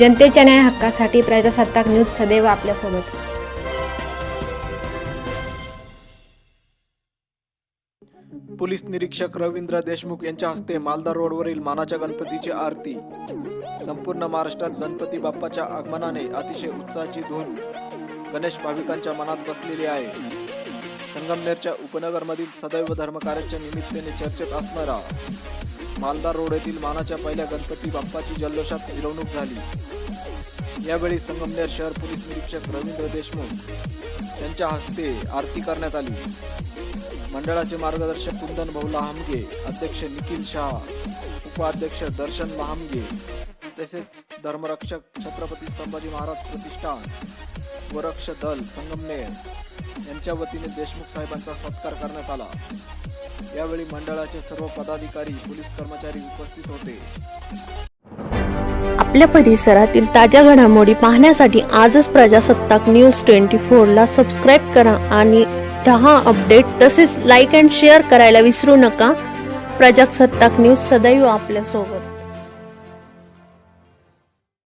जनतेच्या न्याय हक्कासाठी प्रजासत्ताक न्यूज सदैव आपल्यासोबत. पोलीस निरीक्षक रवींद्र देशमुख यांच्या हस्ते मालदा रोडवरील मानाच्या गणपतीची आरती. संपूर्ण महाराष्ट्रात गणपती बाप्पाच्या आगमनाने अतिशय उत्साहाची धून गणेश भाविकांच्या मनात बसलेली आहे. संगमनेरच्या उपनगरमधील सदैव धर्मकार्याच्या निमित्ताने चर्चेत असणारा मालदा रोड येथील मानाच्या पहिल्या गणपती बाप्पाची जल्लोषात मिरवणूक झाली. यावेळी संगमनेर शहर पोलीस निरीक्षक रवींद्र देशमुख यांच्या हस्ते आरती करण्यात आली. मंडळाचे मार्गदर्शक कुंदन भाऊ हामगे अध्यक्ष निखिल शहा उपाध्यक्ष दर्शन महामगे तसेच धर्मरक्षक छत्रपती संभाजी महाराज प्रतिष्ठान वरक्ष दल संगमनेर यांच्या वतीने देशमुख साहेबांचा सत्कार करण्यात आला. यावेळी मंडळाचे सर्व पदाधिकारी पोलीस कर्मचारी उपस्थित होते. आपल्या परिसरातील ताज्या घडामोडी पाहण्यासाठी आजच प्रजासत्ताक न्यूज ट्वेंटी फोरला सबस्क्राईब करा आणि दहा अपडेट. तसेच लाईक अँड शेअर करायला विसरू नका. प्रजासत्ताक न्यूज सदैव आपल्यासोबत.